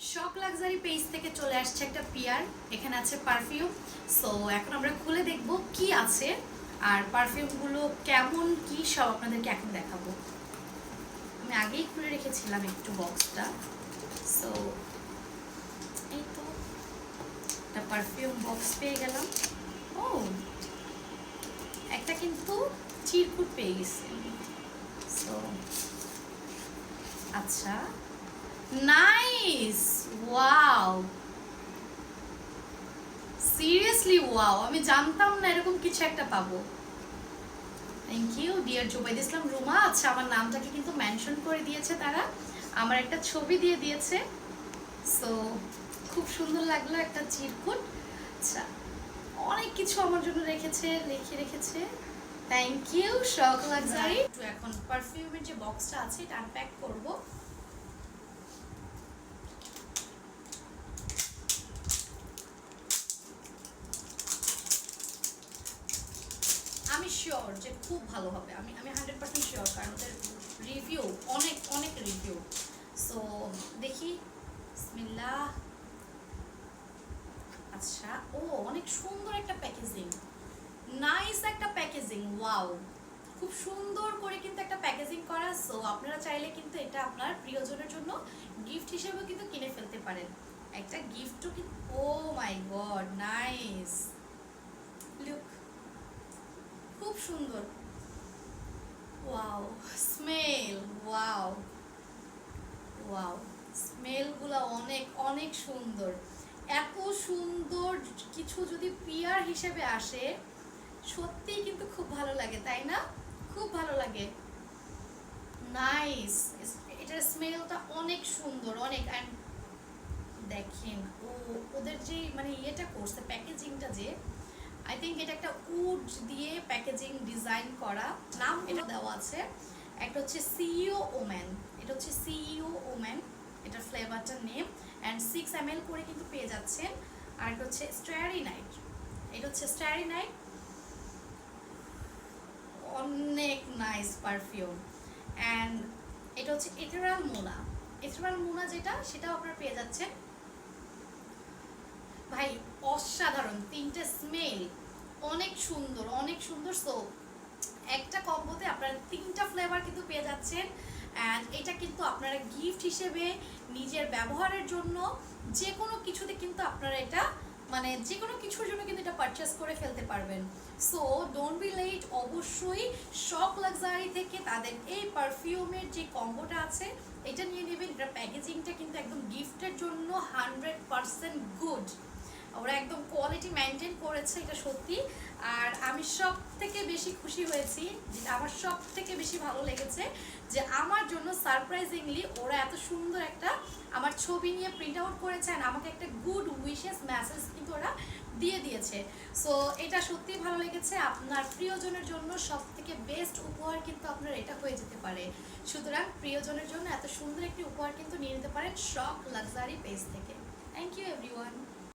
শক Luxury page থেকে চলে আসছে একটা পিয়ার, এখানে আছে পারফিউম সো এখন আমরা খুলে দেখব কি আছে আর পারফিউমগুলো কেমন, কি সব আপনাদেরকে এখন দেখাবো। আমি আগেই খুলে রেখেছিলাম একটু বক্সটা সো এই তো একটা পারফিউম বক্স পেয়ে গেলাম। ও, একটা কিন্তু চিরকুট পেয়ে গেছি সো আচ্ছা। নাইস ওয়াও সিরিয়াসলি ওয়াও আমি জানতাম না এরকম কিছু একটা পাবো। Thank you dear Jubaid Islam Ruma আচ্ছা আমার নামটাকে কিন্তু মেনশন করে দিয়েছে তারা। আমার একটা ছবি দিয়ে দিয়েছে। সো খুব সুন্দর লাগল একটা চিরকুট। আচ্ছা অনেক কিছু আমার জন্য রেখেছে, লিখে রেখেছে। থ্যাংক ইউ শখ একটু এখন পারফিউমের যে বক্সটা আছে, এটা আনপ্যাক করব। শিওর যে খুব ভালো হবে। আমি আমি হান্ড্রেড পার্সেন্ট শিওর কারণ ওদের রিভিউ অনেক অনেক রিভিউ সো দেখি আচ্ছা ও, অনেক সুন্দর একটা প্যাকেজিং নাইস একটা প্যাকেজিং ওয়াও খুব সুন্দর করে কিন্তু একটা প্যাকেজিং করা সো আপনারা চাইলে কিন্তু এটা আপনার প্রিয়জনের জন্য গিফট হিসেবেও কিন্তু কিনে ফেলতে পারেন। একটা গিফটও কিন্তু oh my god nice look খুব সুন্দর। ওয়াও স্মেল ওয়াও ওয়াও স্মেলগুলো অনেক অনেক সুন্দর। এত সুন্দর কিছু যদি পিয়ার হিসেবে আসে, সত্যিই কিন্তু খুব ভালো লাগে, তাই না? খুব ভালো লাগে। নাইস এটার স্মেলটা অনেক সুন্দর, অনেক অ্যান্ড দেখেন, ও, ওদের যে মানে ইয়েটা করছে প্যাকেজিংটা যে আই থিঙ্ক এটা একটা উড দিয়ে প্যাকেজিং ডিজাইন করা। নাম এটা দেওয়া আছে। একটা হচ্ছে সিইও ওম্যান এটা হচ্ছে সিইও ওম্যান এটার ফ্লেভারটার নেম। অ্যান্ড সিক্স এম করে কিন্তু পেয়ে যাচ্ছেন। আর একটা হচ্ছে স্ট্র্যারি নাইট এটা হচ্ছে স্ট্র্যারি নাইট অনেক নাইস পারফিউম অ্যান্ড এটা হচ্ছে এথেরাল মোনা এথেরাল মোনা যেটা, সেটাও আপনারা পেয়ে যাচ্ছেন। ভাই, অসাধারণ। তিনটে স্মেল অনেক সুন্দর অনেক সুন্দর সো একটা কম্বোতে আপনারা তিনটা ফ্লেভার কিন্তু পেয়ে যাচ্ছেন। অ্যান্ড এটা কিন্তু আপনারা গিফট হিসেবে নিজের ব্যবহারের জন্য যে কোনো কিছুতে কিন্তু আপনারা এটা মানে যে কোনো কিছুর জন্য কিন্তু এটা পারচেস করে ফেলতে পারবেন। সো ডোন্ট বি লেট অবশ্যই শক লাক্সারি থেকে তাদের এই পারফিউমের যে কম্বোটা আছে, এটা নিয়ে নেবেন। এটা প্যাকেজিংটা কিন্তু একদম গিফটের জন্য হান্ড্রেড পারসেন্ট গুড ওরা একদম কোয়ালিটি মেনটেন করেছে, এটা সত্যি। আর আমি সব থেকে বেশি খুশি হয়েছি, যেটা আমার সব থেকে বেশি ভালো লেগেছে, যে আমার জন্য সারপ্রাইজিংলি ওরা এত সুন্দর একটা আমার ছবি নিয়ে প্রিন্ট আউট করেছে আর আমাকে একটা গুড উইশেস মেসেজ কিন্তু ওরা দিয়ে দিয়েছে। সো এটা সত্যি ভালো লেগেছে। আপনার প্রিয়জনের জন্য সব থেকে বেস্ট উপহার কিন্তু আপনার এটা হয়ে যেতে পারে। সুতরাং প্রিয়জনের জন্য এত সুন্দর একটি উপহার কিন্তু নিয়ে নিতে পারেন শক লাক্সারি পেজ থেকে। Thank you everyone